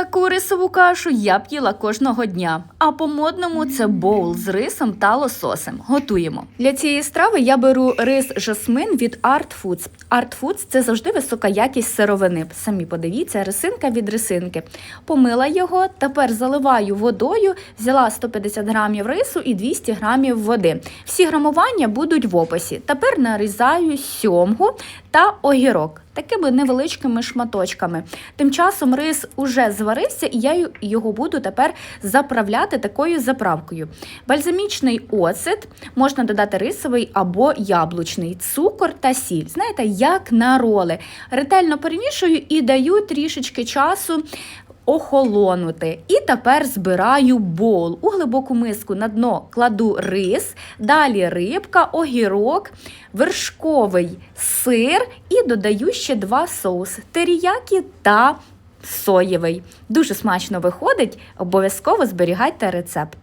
Таку рисову кашу я б їла кожного дня. А по модному це боул з рисом та лососем. Готуємо. Для цієї страви я беру рис жасмин від Art Foods. Art Foods – це завжди висока якість сировини. Самі подивіться, рисинка від рисинки. Помила його, тепер заливаю водою, взяла 150 грамів рису і 200 грамів води. Всі грамування будуть в описі. Тепер нарізаю сьомгу та огірок такими невеличкими шматочками. Тим часом рис уже зварився, і я його буду тепер заправляти такою заправкою. Бальзамічний оцет можна додати рисовий або яблучний, цукор та сіль. Знаєте, як на роли. Ретельно перемішую і даю трішечки часу. Охолонути. І тепер збираю бол. У глибоку миску на дно кладу рис, далі рибка, огірок, вершковий сир і додаю ще два соуси теріякі та соєвий. Дуже смачно виходить. Обов'язково зберігайте рецепт.